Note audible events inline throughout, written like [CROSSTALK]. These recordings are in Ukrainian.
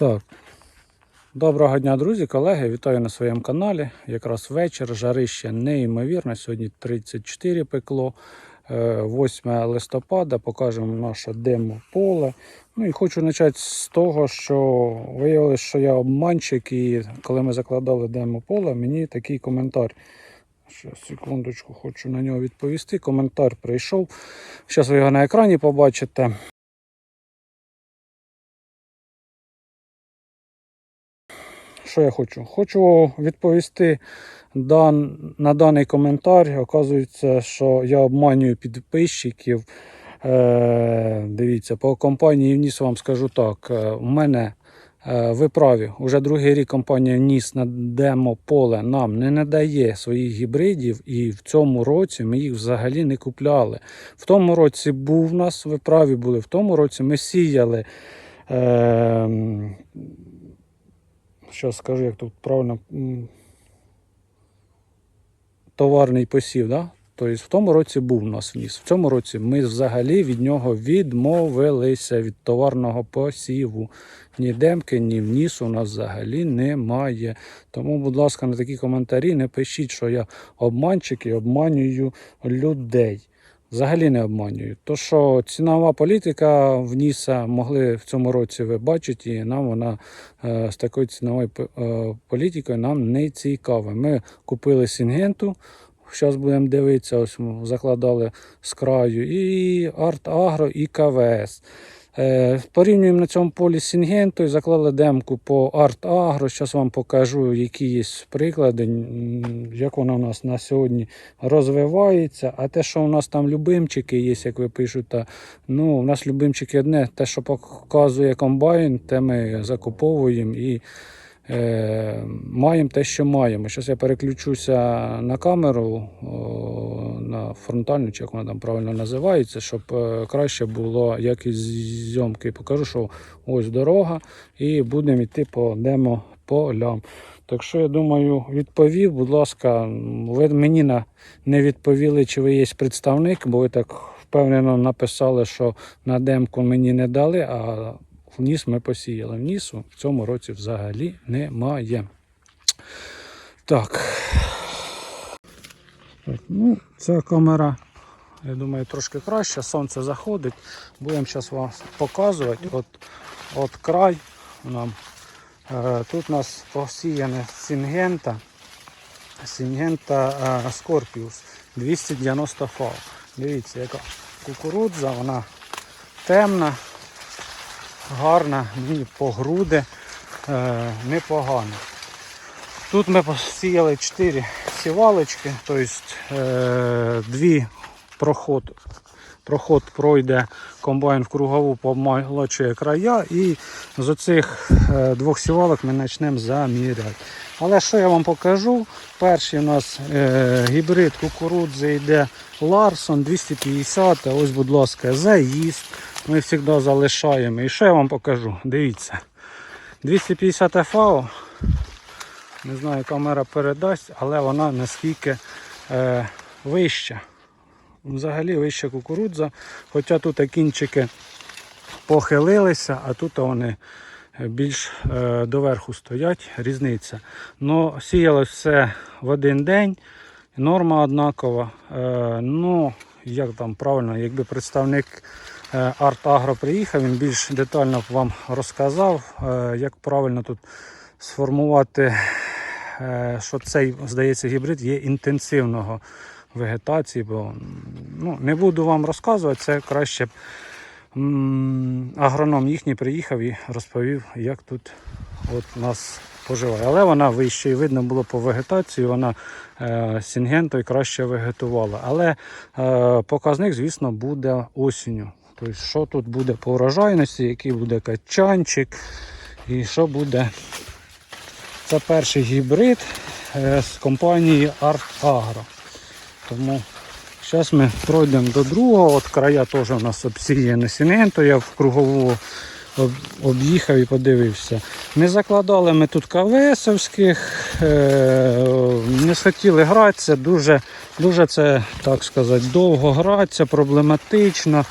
Так. Доброго дня, друзі, колеги. Вітаю на своєму каналі. Якраз вечір, жарище неймовірне. Сьогодні 34 пекло. Е, 8 листопада покажемо наше демо поле. Ну і хочу почати з того, що виявилось, що я обманщик, і коли ми закладали демо поле, мені такий коментар. Ще секундочку, хочу на нього відповісти. Коментар прийшов. Зараз ви його на екрані побачите. Що я хочу? Хочу відповісти дан, на даний коментар. Оказується, що я обманюю підписчиків. Е, дивіться, по компанії ВНІС вам скажу так. е, У мене е, ви праві, уже другий рік компанія ВНІС на демо поле нам не надає своїх гібридів, і в цьому році ми їх взагалі не купляли. В тому році був у нас, ви праві були, в тому році ми сіяли. Е, Зараз скажу, як тут правильно. Товарний посів, да? Тобто в тому році був у нас вніс. В цьому році ми взагалі від нього відмовилися від товарного посіву. Ні демки, ні вніс у нас взагалі немає. Тому, будь ласка, на такі коментарі не пишіть, що я обманщик і обманюю людей. Взагалі не обманюють. То, що цінова політика в НІСа могли в цьому році ви бачите, і нам вона е, з такою ціновою е, політикою нам не цікава. Ми купили Сінгенту, зараз будемо дивитися, ось ми закладали з краю, і Арт Агро, і КВС. Е, Порівнюємо на цьому полі з Сінгентою, заклали демку по Арт Агро. Зараз вам покажу, які є приклади, як вона у нас на сьогодні розвивається. А те, що у нас там любимчики є, як ви пишете, ну, у нас любимчики одне, те, що показує комбайн, те ми закуповуємо і маємо те, що маємо. Зараз я переключуся на камеру, на фронтальну, чи як вона там правильно називається, щоб е, краще було якість зйомки. Покажу, що ось дорога, і будемо йти по демо полям. Так що я думаю, відповів, будь ласка, ви мені не відповіли, чи ви є представник, бо ви так впевнено написали, що на демку мені не дали, а вніс ми посіяли. Внісу в цьому році взагалі немає. Так. так ну, ця камера, я думаю, трошки краще. Сонце заходить. Будемо зараз вам показувати. От, от край нам. Е, Тут у нас посіяне сінгента. Сінгента е, Скорпіус 290 фау. Дивіться, яка кукурудза, вона темна, гарна, мені по груди е, непогано. Тут ми посіяли 4 сівалочки, тобто е, дві проход, проход пройде комбайн в кругову помолочує края і з оцих е, двох сівалок ми почнемо заміряти. Але що я вам покажу? Перший у нас е, гібрид кукурудзи йде Ларсон 250. Ось, будь ласка, заїзд. Ми завжди залишаємо. І що я вам покажу? Дивіться. 250 ФАО. Не знаю, камера передасть, але вона наскільки е, вища. Взагалі вища кукурудза. Хоча тут кінчики похилилися, а тут вони більш е, доверху стоять, різниця. Ну, сіялось все в один день, норма однакова. Е, ну, як там правильно, якби представник Арт Агро приїхав, він більш детально вам розказав, е, як правильно тут сформувати, е, що цей, здається, гібрид є інтенсивного вегетації, бо ну, не буду вам розказувати, це краще б агроном їхній приїхав і розповів, як тут от нас поживає. Але вона вище і видно було по вегетації, вона е, сінгентою краще вегетувала. Але е, показник, звісно, буде осінню. Тобто, що тут буде по урожайності, який буде качанчик і що буде. Це перший гібрид е, з компанії Art Agro. Тому зараз ми пройдемо до другого. От края теж у нас обсіяні сінентою. Я в кругову об'їхав і подивився. Не закладали ми тут КВСовських, е, не схотіли гратися, дуже, дуже це, так сказати, довго гратися, проблематично.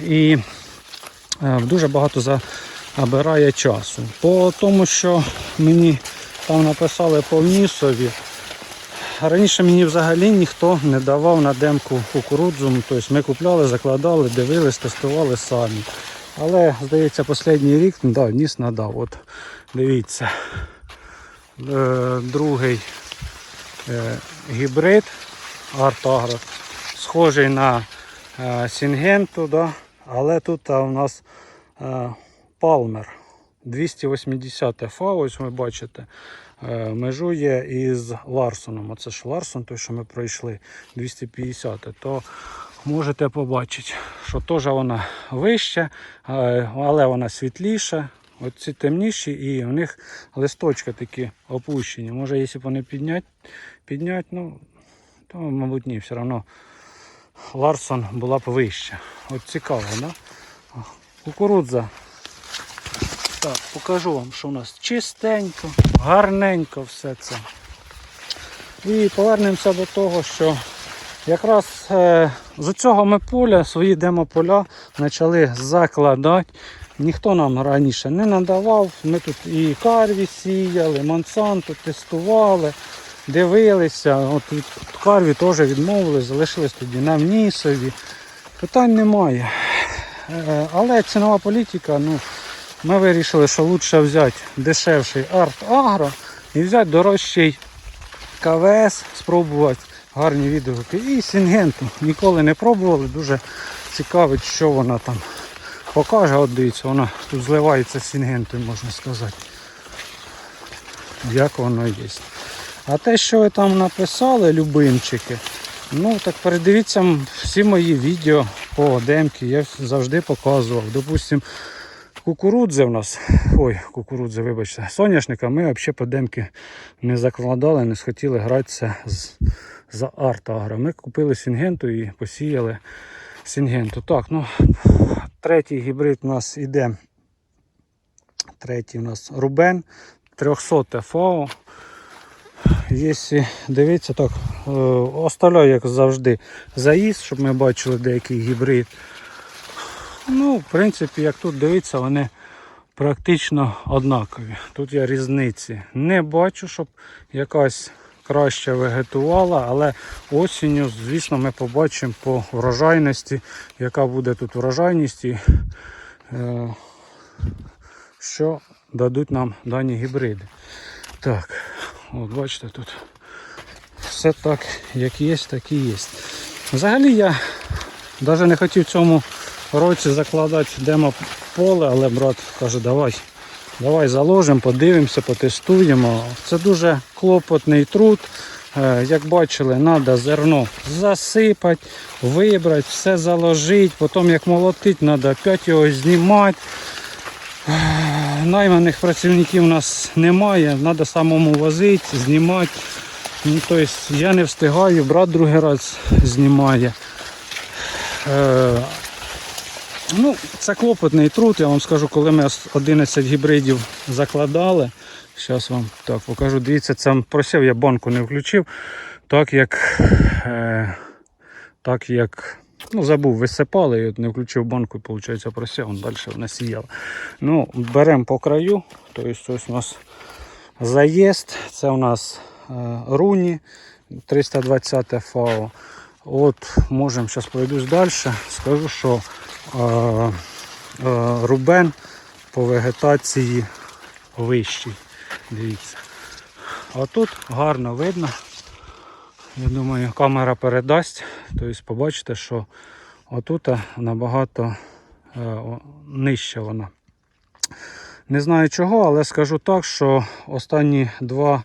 І е, дуже багато за, набирає часу. По тому, що мені там написали по внісові, раніше мені взагалі ніхто не давав на демку кукурудзу. Ну, Тобто ми купляли, закладали, дивились, тестували самі. Але, здається, останній рік ну, да, ніс надав. От дивіться. Е, другий е, гібрид Артагро. Схожий на е, Сінгенту, да? Але тут у нас е, Палмер 280 фа, ось ви бачите, е, межує із Ларсоном. Оце ж Ларсон, той, що ми пройшли 250, то можете побачити, що теж вона вища, е, але вона світліша. Оці темніші і в них листочки такі опущені. Може, якщо вони підняти, піднять, ну, то, мабуть, ні, все одно Ларсон була б вища. От цікаво, да? Кукурудза. Так, покажу вам, що у нас чистенько, гарненько все це. І повернемося до того, що якраз е, з цього ми поля, свої демополя почали закладати. Ніхто нам раніше не надавав. Ми тут і карві сіяли, Монсанто тестували, дивилися. От від карві теж відмовились, залишились тоді на внісові. Питань немає. Е, Але цінова політика, ну, ми вирішили, що краще взяти дешевший арт-агро і взяти дорожчий КВС, спробувати гарні відгуки. І Сінгенту ніколи не пробували. Дуже цікавить, що вона там покаже. От дивіться, вона тут зливається з Сінгентою, можна сказати. Як воно є. А те, що ви там написали, любимчики, ну так передивіться всі мої відео по демки, я завжди показував. Допустим, кукурудзи в нас, ой, кукурудзи, вибачте, соняшника ми взагалі по демки не закладали, не схотіли гратися з, за арт-агро. Ми купили Сінгенту і посіяли Сінгенту. Так, ну, третій гібрид у нас іде. Третій у нас Рубен 300 ФАО. Якщо дивитися, так, е, оставляю, як завжди, заїзд, щоб ми бачили деякий гібрид. Ну, в принципі, як тут дивитися, вони практично однакові. Тут я різниці не бачу, щоб якась краще вегетувала, але осінню, звісно, ми побачимо по врожайності, яка буде тут врожайність і е, що дадуть нам дані гібриди. Так, от бачите, тут все так, як є, так і є. Взагалі я навіть не хотів цьому році закладати демо поле, але брат каже, давай, давай заложимо, подивимося, потестуємо. Це дуже клопотний труд. Е, Як бачили, треба зерно засипати, вибрати, все заложити, потім як молотити, треба опять його знімати. Найманих працівників у нас немає, треба самому возити, знімати. Ну, тобто я не встигаю, брат другий раз знімає. Е, ну, це клопотний труд, я вам скажу, коли ми 11 гібридів закладали. Зараз вам так покажу. Дивіться, це просив, я банку не включив, так як, е, так як ну, забув, висипали, і не включив банку, і виходить, просив, он далі насіяв. Ну, беремо по краю, тобто ось у нас заїзд, це у нас е, руні 320 ФАО. От можемо зараз пройдусь далі. Скажу, що е, е, рубен по вегетації вищий. Дивіться. А тут гарно видно. Я думаю, камера передасть. Тобто побачите, що отут набагато нижче нижча вона. Не знаю чого, але скажу так, що останні два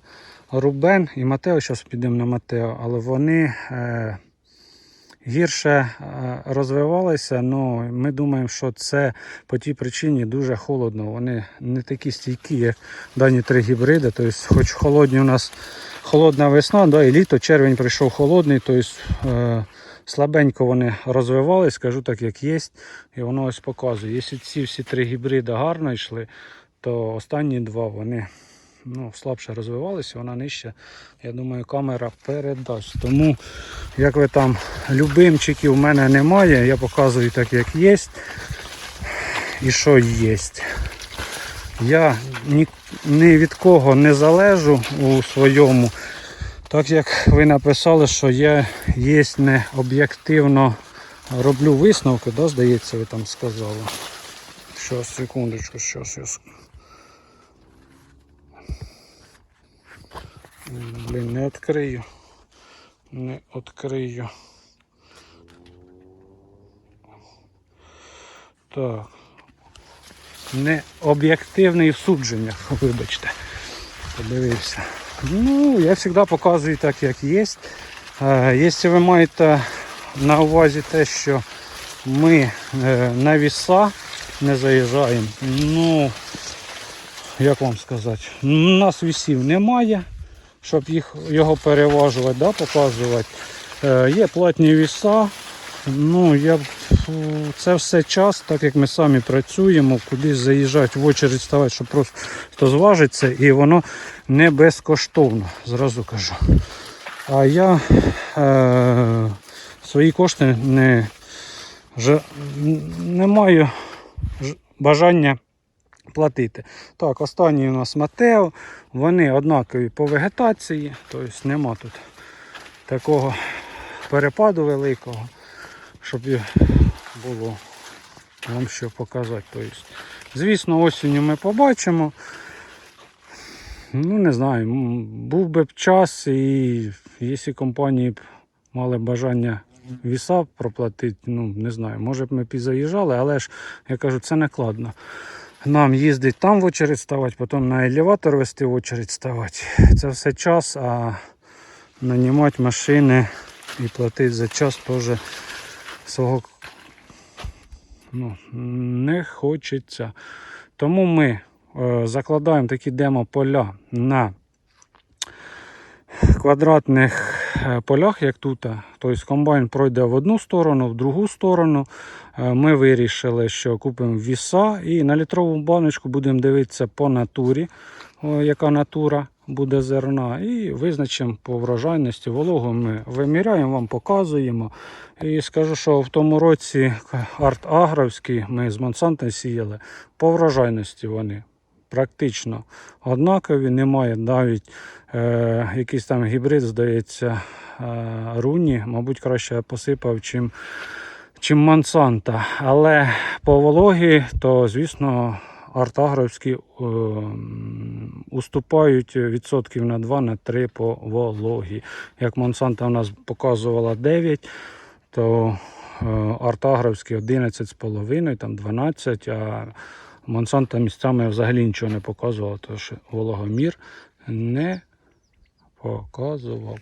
Рубен і Матео, зараз підемо на Матео, але вони е, гірше е, розвивалися. Ну, ми думаємо, що це по тій причині дуже холодно. Вони не такі стійкі, як дані три гібриди. Тобто, хоч холодні у нас холодна весна, да, і літо, червень прийшов холодний, тобто е, слабенько вони розвивались, скажу так, як є. І воно ось показує. Якщо ці всі три гібриди гарно йшли, то останні два вони ну, слабше розвивалися, вона нижче. Я думаю, камера передасть. Тому, як ви там, любимчиків в мене немає, я показую так, як є. І що є. Я ні, ні від кого не залежу у своєму. Так як ви написали, що я є не об'єктивно роблю висновки, да, здається, ви там сказали. Щас, секундочку, щас я. Блін, не відкрию. Не відкрию. Так. Не об'єктивний в судженнях, [LAUGHS] вибачте. Подивився. Ну, я завжди показую так, як є. Е, Якщо ви маєте на увазі те, що ми е, на віса не заїжджаємо, ну, як вам сказати, у нас вісів немає, щоб їх, його переважувати, да, показувати. Е, Є платні віса. Ну, я, це все час, так як ми самі працюємо, кудись заїжджати в очередь ставати, щоб просто зважиться, і воно не безкоштовно, зразу кажу. А я е, свої кошти не, не маю бажання платити. Так, останній у нас Матео. Вони однакові по вегетації, тобто нема тут такого перепаду великого, щоб було вам що показати. Тобто, звісно, осінню ми побачимо. Ну, не знаю, був би б час, і якщо компанії б мали бажання віса проплатити, ну не знаю, може б ми б і заїжджали, але ж я кажу, це накладно. Нам їздить там в очередь ставати, потім на елеватор вести в очередь ставати. Це все час, а нанімати машини і платити за час теж свого ну, не хочеться. Тому ми е, закладаємо такі демо-поля на квадратних полях, як тут. Тобто комбайн пройде в одну сторону, в другу сторону. Е, Ми вирішили, що купимо віса і на літрову баночку будемо дивитися по натурі, яка натура буде зерна, і визначимо по врожайності. Вологу ми виміряємо, вам показуємо. І скажу, що в тому році арт-агровський ми з Монсанто сіяли по врожайності вони практично однакові, немає навіть е, якийсь там гібрид, здається, е, руні, мабуть, краще посипав, чим, чим Монсанто. Але по вологі, то, звісно, артагровські е, уступають відсотків на 2 на 3 по вологі. Як Монсанто у нас показувала 9, то е, артагровські 11,5, там 12, а Монсанто місцями взагалі нічого не показував, тому що вологомір не показував.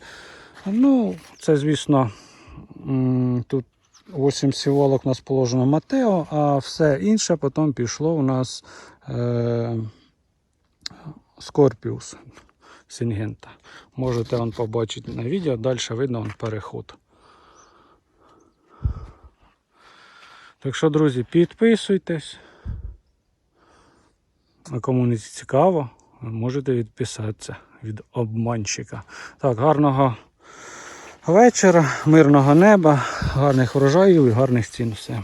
Ну, це, звісно, тут 8 сівалок у нас положено Матео, а все інше потім пішло у нас е, Скорпіус Сінгента. Можете он побачити на відео, далі видно он переход. Так що, друзі, підписуйтесь. А кому не цікаво, можете відписатися від обманщика. Так, гарного вечора, мирного неба, гарних врожаїв і гарних цін всім.